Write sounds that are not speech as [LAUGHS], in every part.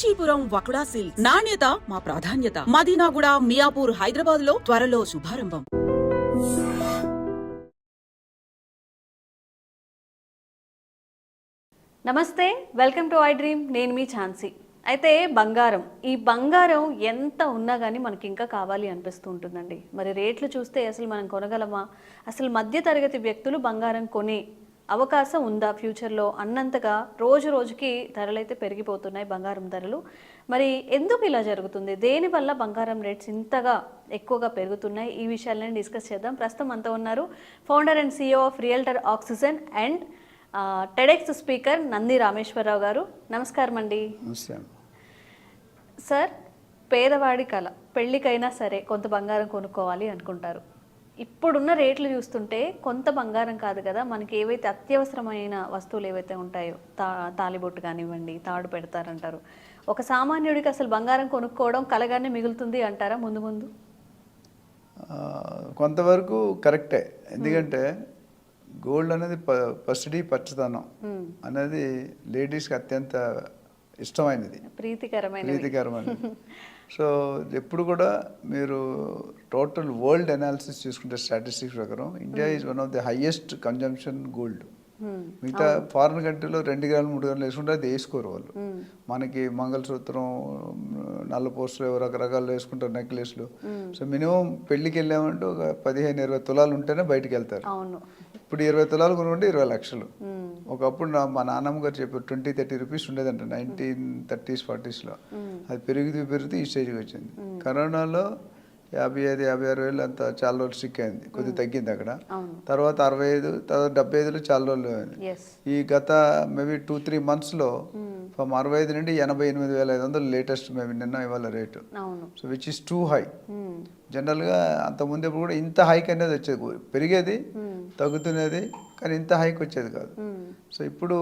Kanchipuram వకుడా silks. నాణ్యత మా ప్రాధాన్యత. మదీనాగుడ మియాపూర్ హైదరాబాద్లో త్వరలో శుభారంభం. నమస్తే వెల్కమ్ టు ఐ డ్రీమ్ నేను మీ ఝాన్సీ. అయితే బంగారం ఈ బంగారం ఎంత ఉన్నా కానీ మనకి ఇంకా కావాలి అనిపిస్తూ ఉంటుందండి. మరి రేట్లు చూస్తే అసలు మనం కొనగలమా? అసలు మధ్య తరగతి వ్యక్తులు బంగారం కొనే అవకాశం ఉందా ఫ్యూచర్లో అన్నంతగా రోజు రోజుకి ధరలైతే పెరిగిపోతున్నాయి బంగారం ధరలు. మరి ఎందుకు ఇలా జరుగుతుంది? దేనివల్ల బంగారం రేట్స్ ఇంతగా ఎక్కువగా పెరుగుతున్నాయి? ఈ విషయాలను డిస్కస్ చేద్దాం. ప్రస్తుతం అంతా ఉన్నారు founder and CEO of realtor oxygen and TEDx speaker Nandi Rameshwar Rao garu. నమస్కారం అండి. సార్ పేదవాడి కళ పెళ్ళికైనా సరే కొంత బంగారం కొనుక్కోవాలి అనుకుంటారు. ఇప్పుడున్న రేట్లు చూస్తుంటే కొంత బంగారం కాదు కదా. మనకి ఏవైతే అత్యవసరమైన వస్తువులు ఏవైతే ఉంటాయో తా తాలిబొట్టు కానివ్వండి తాడు పెడతారంటారు. ఒక సామాన్యుడికి అసలు బంగారం కొనుక్కోవడం కలగానే మిగులుతుంది అంటారా ముందు ముందు? కొంతవరకు కరెక్టే. ఎందుకంటే గోల్డ్ అనేది ప పసిడి పచ్చదనం అనేది లేడీస్కి అత్యంత ఇష్టమైనది. ప్రీతికరమైన ప్రీతికరమైనది. [LAUGHS] సో ఎప్పుడు కూడా మీరు టోటల్ వరల్డ్ అనాలిసిస్ చూసుకుంటే స్టాటిస్టిక్స్ ప్రకారం India is one of the highest consumption gold. మిగతా ఫారిన్ కంట్రీలో రెండు గ్రాములు మూడు గ్రాములు వేసుకుంటే అది వేసుకోరు వాళ్ళు. మనకి మంగళసూత్రం నల్ల పోస్టులు రకరకాలు వేసుకుంటారు నెక్లెస్లు. సో మినిమం పెళ్ళికి వెళ్ళామంటే ఒక పదిహేను ఇరవై తులాలు ఉంటేనే బయటికి వెళ్తారు. ఇప్పుడు ఇరవై తులాలు కొనుక్కుంటే ఇరవై లక్షలు. ఒకప్పుడు నా మా నాన్నమ్మ గారు చెప్పారు ట్వంటీ థర్టీ రూపీస్ ఉండేదంట నైన్టీన్ థర్టీస్ ఫార్టీస్లో. అది పెరుగుతూ పెరుగుతూ ఈ స్టేజ్కి వచ్చింది. కరోనాలో యాభై ఐదు యాభై ఆరు వేలు అంత చాలా రోజులు స్టిక్ అయింది కొద్దిగా తగ్గింది అక్కడ. తర్వాత అరవై ఐదు తర్వాత డెబ్బై ఐదులో చాలా రోజులు ఈ గత మేబీ టూ త్రీ మంత్స్లో ఫ్రమ్ అరవై ఐదు నుండి ఎనభై ఎనిమిది వేల ఐదు వందలు లేటెస్ట్ మేబీ నిన్న ఇవాళ rate so which is too high hmm. జనరల్గా అంత ముందు ఎప్పుడు కూడా ఇంత హైక్ అనేది వచ్చేది పెరిగేది తగ్గుతున్నది కానీ ఇంత హైక్ వచ్చేది కాదు మ్మ్. సో ఇప్పుడు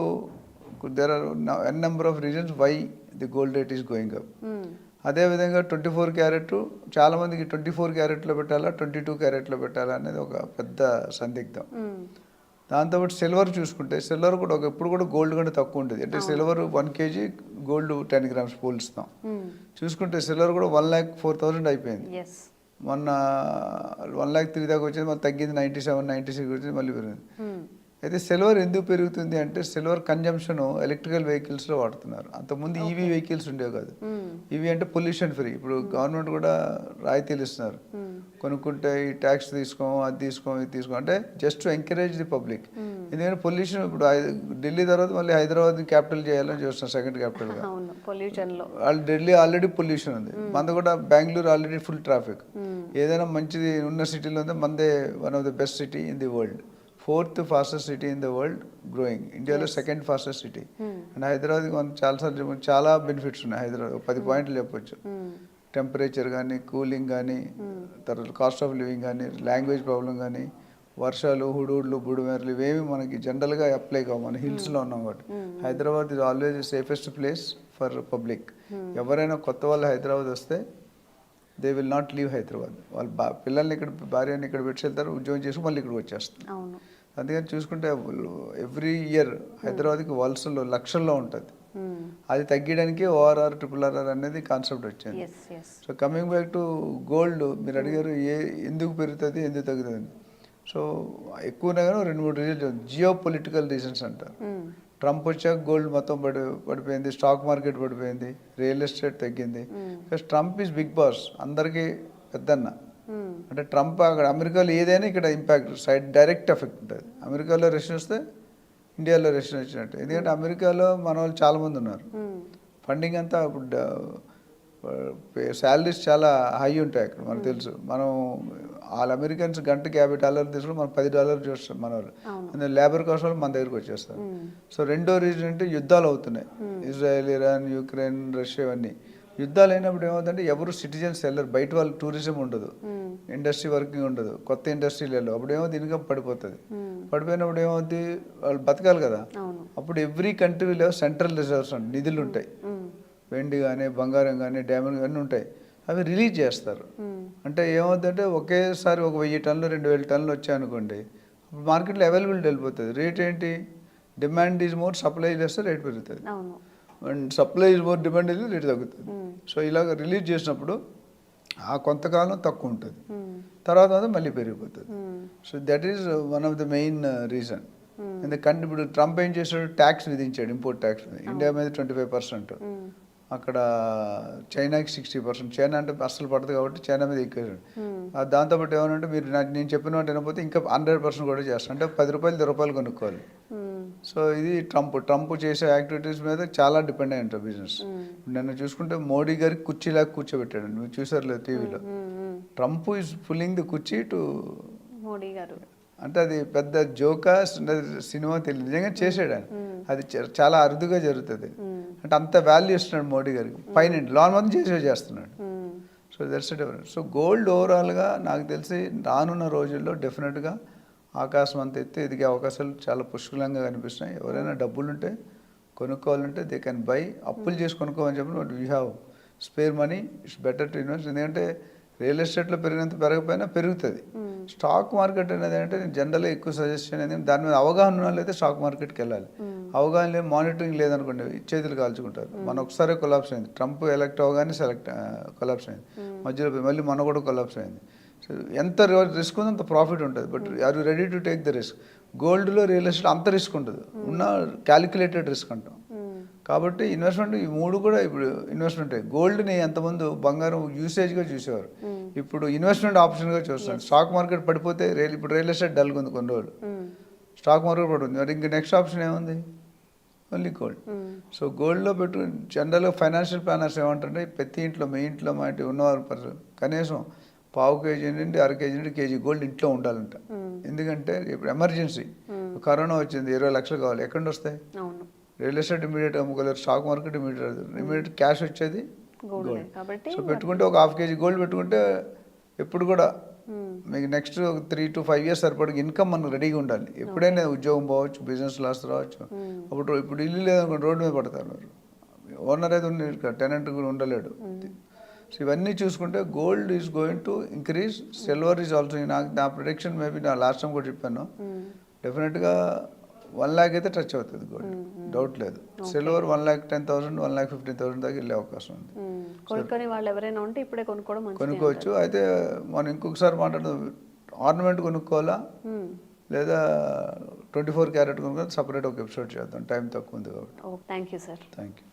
there are n number of reasons why the gold rate is going up hmm. అదేవిధంగా ట్వంటీ ఫోర్ క్యారెట్ చాలామందికి ట్వంటీ ఫోర్ క్యారెట్లో పెట్టాలా ట్వంటీ టూ క్యారెట్లో పెట్టాలా అనేది ఒక పెద్ద సందిగ్ధం మ్మ్. దాంతోపాటు సిల్వర్ చూసుకుంటే సిల్వర్ కూడా ఒక ఎప్పుడు కూడా గోల్డ్ కంటే తక్కువ ఉంటుంది. అంటే silver one KG gold ten grams పోల్స్తాం. చూసుకుంటే సిల్వర్ కూడా వన్ ల్యాక్ ఫోర్ థౌసండ్ అయిపోయింది. మొన్న వన్ ల్యాక్ త్రీ దాకా వచ్చింది మళ్ళీ తగ్గింది నైంటీ సెవెన్ నైంటీ సిక్స్ వచ్చింది మళ్ళీ పెరిగింది. అయితే సిల్వర్ ఎందుకు పెరుగుతుంది అంటే సిల్వర్ కన్జంప్షన్ ఎలక్ట్రికల్ వెహికల్స్లో వాడుతున్నారు. అంతకుముందు ఈవీ వెహికల్స్ ఉండేవి కాదు. ఇవి అంటే పొల్యూషన్ ఫ్రీ. ఇప్పుడు గవర్నమెంట్ కూడా రాయితీలు ఇస్తున్నారు. కొనుక్కుంటే ఈ ట్యాక్స్ తీసుకోం అది తీసుకోం ఇది తీసుకోం అంటే just to encourage the public ఎందుకంటే పొల్యూషన్ ఇప్పుడు ఢిల్లీ తర్వాత మళ్ళీ హైదరాబాద్ క్యాపిటల్ చేయాలని చూస్తున్నారు సెకండ్ క్యాపిటల్గా అవును పొల్యూషన్లో. వాళ్ళు ఢిల్లీ ఆల్రెడీ పొల్యూషన్ ఉంది. మనది కూడా బెంగళూరు ఆల్రెడీ ఫుల్ ట్రాఫిక్ ఏదైనా మంచిది ఉన్న సిటీలో ఉంది మనదే one of the best city in the world fourth fastest city in the world growing ఇండియాలో second fastest city and Hyderabad మనం చాలాసార్లు చాలా బెనిఫిట్స్ ఉన్నాయి హైదరాబాద్ పది పాయింట్లు చెప్పొచ్చు. టెంపరేచర్ కానీ కూలింగ్ కానీ తర్వాత కాస్ట్ ఆఫ్ లివింగ్ కానీ లాంగ్వేజ్ ప్రాబ్లం కానీ వర్షాలు హుడూడ్లు బుడుమేరలు ఇవేమి మనకి జనరల్గా అప్లై కావు. మన హిల్స్లో ఉన్నాం కాబట్టి. Hyderabad is always safest place for public ఎవరైనా కొత్త వాళ్ళు హైదరాబాద్ వస్తే they will not leave Hyderabad. వాళ్ళు బా పిల్లల్ని ఇక్కడ భార్యని ఇక్కడ పెట్టి వెళ్తారు ఉద్యోగం చేసి మళ్ళీ ఇక్కడికి వచ్చేస్తారు. అందుకని చూసుకుంటే ఎవ్రీ ఇయర్ హైదరాబాద్కి వలసలో లక్షల్లో ఉంటుంది. అది తగ్గడానికి ఓఆర్ఆర్ ట్రిపుల్ ఆర్ఆర్ అనేది కాన్సెప్ట్ వచ్చింది. So coming back to gold మీరు అడిగారు ఏ ఎందుకు పెరుగుతుంది ఎందుకు తగ్గుతుంది? సో ఎక్కువనే కానీ రెండు మూడు రీజన్స్ జియో పొలిటికల్ రీజన్స్ అంటారు. ట్రంప్ వచ్చాక గోల్డ్ మొత్తం పడి పడిపోయింది స్టాక్ మార్కెట్ పడిపోయింది రియల్ ఎస్టేట్ తగ్గింది. Because Trump is big boss అందరికీ పెద్దన్న. మ్మ్. అంటే ట్రంప్ అక్కడ అమెరికాలో ఏదైనా ఇక్కడ ఇంపాక్ట్ సైడ్ డైరెక్ట్ ఎఫెక్ట్ ఉంటుంది. అమెరికాలో రెషన్ వస్తే ఇండియాలో రెషన్ వచ్చినట్టు ఎందుకంటే అమెరికాలో మన వాళ్ళు చాలామంది ఉన్నారు. ఫండింగ్ అంతా ఇప్పుడు శాలరీస్ చాలా హై ఉంటాయి అక్కడ మనకు తెలుసు. మనం వాళ్ళ అమెరికన్స్ గంటకి యాభై డాలర్లు తీసుకుని మనం పది డాలర్లు చూస్తాం మన వాళ్ళు. అందులో లేబర్ కాస్ట్ వాళ్ళు మన దగ్గరికి వచ్చేస్తారు. సో రెండో రీజన్ అంటే యుద్ధాలు అవుతున్నాయి. ఇజ్రాయెల్ ఇరాన్ యూక్రెయిన్ రష్యా ఇవన్నీ. యుద్ధాలు అయినప్పుడు ఏమవుతుందంటే ఎవరు సిటిజన్స్ వెళ్ళరు. బయట వాళ్ళు టూరిజం ఉండదు. ఇండస్ట్రీ వర్కింగ్ ఉండదు. కొత్త ఇండస్ట్రీలు వెళ్ళవు. అప్పుడు ఏమవుతుంది? ఇన్కమ్ పడిపోతుంది. పడిపోయినప్పుడు ఏమవుతుంది? వాళ్ళు బతకాలి కదా. అప్పుడు ఎవ్రీ కంట్రీలో సెంట్రల్ రిజర్వ్స్ అంటే నిధులు ఉంటాయి. వెండి కానీ బంగారం కానీ డైమండ్ కానీ ఉంటాయి. అవి రిలీజ్ చేస్తారు. అంటే ఏమవుతుందంటే ఒకేసారి ఒక వెయ్యి టన్నులు రెండు వేల టన్నులు వచ్చాయనుకోండి అప్పుడు మార్కెట్లో అవైలబిలిటీ వెళ్ళిపోతుంది. రేట్ ఏంటి? డిమాండ్ ఈజ్ మోర్ సప్లై చేస్తే రేట్ పెరుగుతుంది. And supply is more demand అయితే రేట్ తగ్గుతుంది. సో ఇలాగ రిలీజ్ చేసినప్పుడు ఆ కొంతకాలం తక్కువ ఉంటుంది. తర్వాత మాత్రం మళ్ళీ పెరిగిపోతుంది. So that is one of the main reason ఎందుకంటే ఇప్పుడు ట్రంప్ ఏం చేశాడు? ట్యాక్స్ విధించాడు ఇంపోర్ట్ ట్యాక్స్ ఇండియా మీద ట్వంటీ ఫైవ్ పర్సెంట్ అక్కడ చైనాకి సిక్స్టీ పర్సెంట్. చైనా అంటే అస్సలు పడదు కాబట్టి చైనా మీద ఎక్కేసాడు ఆ దాంతోపాటు ఏమనంటే మీరు నాకు నేను చెప్పిన వాటి వినకపోతే ఇంకా హండ్రెడ్ పర్సెంట్ కూడా చేస్తాను. అంటే పది రూపాయలు ఇరవై రూపాయలు కొనుక్కోవాలి. సో ఇది ట్రంప్ ట్రంప్ చేసే యాక్టివిటీస్ మీద చాలా డిపెండ్ అయి ఉంటుంది బిజినెస్. నన్ను చూసుకుంటే మోడీ గారికి కుర్చీలాగా కూర్చోబెట్టాడు మీరు చూసారు లేదు టీవీలో ట్రంప్ ఈజ్ పుల్లింగ్ ది కుర్చీ టు మోడీ గారు. అంటే అది పెద్ద జోకా సినిమా తెలియదు. నిజంగా చేసాడు అది చాలా అరుదుగా జరుగుతుంది. అంటే అంత వాల్యూ ఇస్తున్నాడు మోడీ గారికి. పైన లోన్ మొత్తం చేసే చేస్తున్నాడు. So that's different so gold ఓవరాల్గా నాకు తెలిసి రానున్న రోజుల్లో డెఫినెట్గా ఆకాశం అంత ఎత్తి ఎదిగే అవకాశాలు చాలా పుష్కలంగా కనిపిస్తున్నాయి. ఎవరైనా డబ్బులు ఉంటే కొనుక్కోవాలంటే దే కెన్ బై అప్పులు చేసి కొనుక్కోమని చెప్పిన we have spare money it's better to invest ఎందుకంటే రియల్ ఎస్టేట్లో పెరిగినంత పెరగకపోయినా పెరుగుతుంది. స్టాక్ మార్కెట్ అనేది అంటే నేను జనరల్గా ఎక్కువ సజెషన్ ఏంటంటే దాని మీద అవగాహన ఉన్న వాళ్ళైతే స్టాక్ మార్కెట్కి వెళ్ళాలి. అవగాహన లేదు మానిటరింగ్ లేదనుకోండి చేతులు కాల్చుకుంటారు. మన ఒకసారి కొలాప్స్ అయింది. ట్రంప్ ఎలక్ట్ అవగానే సెలెక్ట్ కొలాప్స్ అయింది. మధ్యలో మళ్ళీ మన కూడా కొలాప్స్ అయింది. సో ఎంత రిస్క్ ఉందో అంత ప్రాఫిట్ ఉంటుంది. But are you ready to take the risk? గోల్డ్లో రియల్ ఎస్టేట్ అంత రిస్క్ ఉంటుంది. ఉన్న క్యాలిక్యులేటెడ్ రిస్క్ అంటాం. కాబట్టి ఇన్వెస్ట్మెంట్ ఈ మూడు కూడా ఇప్పుడు ఇన్వెస్ట్మెంట్ గోల్డ్ని ఎంతమంది బంగారం యూసేజ్గా చూసేవారు. ఇప్పుడు ఇన్వెస్ట్మెంట్ ఆప్షన్గా చూస్తారు స్టాక్ మార్కెట్ పడిపోతే రియల్ ఇప్పుడు రియల్ ఎస్టేట్ డల్గా ఉంది కొన్ని రోజులు. స్టాక్ మార్కెట్ పడుతుంది. మరి ఇంకా నెక్స్ట్ ఆప్షన్ ఏముంది? ఓన్లీ గోల్డ్ సో గోల్డ్లో పెట్టు జనరల్గా ఫైనాన్షియల్ ప్లానర్స్ ఏమంటారంటే ప్రతి ఇంట్లో మీ ఇంట్లో మా ఇంటి ఉన్నవారు కనీసం పావు కేజీ నుండి అర కేజీ నుండి కేజీ గోల్డ్ ఇంట్లో ఉండాలంట. ఎందుకంటే ఇప్పుడు ఎమర్జెన్సీ కరోనా వచ్చింది ఇరవై లక్షలు కావాలి. ఎక్కడి వస్తాయి? Real estate immediate అమ్ముకోలేరు stock market immediate immediate cash వచ్చేది సో పెట్టుకుంటే ఒక హాఫ్ కేజీ గోల్డ్ పెట్టుకుంటే ఎప్పుడు కూడా మీకు next three to five years సరిపడికి income మనకు రెడీగా ఉండాలి. ఎప్పుడైనా ఉద్యోగం పోవచ్చు బిజినెస్ లాస్ రావచ్చు. అప్పుడు ఇప్పుడు ఇల్లు లేదనుకోండి రోడ్డు మీద పడతారు మీరు. ఓనర్ అయితే ఉండి టెనెంట్ కూడా ఉండలేడు. సో ఇవన్నీ చూసుకుంటే gold is going to increase silver is also నాకు నా ప్రొడిక్షన్ మేబీ నా లాస్ట్ టైం కూడా చెప్పాను. డెఫినెట్గా వన్ ల్యాక్ అయితే టచ్ అవుతుంది గోల్డ్ డౌట్ లేదు. Silver one lakh ten thousand one lakh fifteen thousand దాకా వెళ్ళే అవకాశం ఉంది. కొనుక్కొని వాళ్ళు ఎవరైనా ఉంటే ఇప్పుడే కొనుక్కోవడం కొనుక్కోవచ్చు. అయితే మనం ఇంకొకసారి మాట్లాడదాం. ఆర్నమెంట్ కొనుక్కోవాలా. లేదా ట్వంటీ ఫోర్ క్యారెట్ కొనుక్కోవాలి? సపరేట్ ఒక ఎపిసోడ్ చేద్దాం. టైం తక్కువ ఉంది కాబట్టి. Thank you sir thank you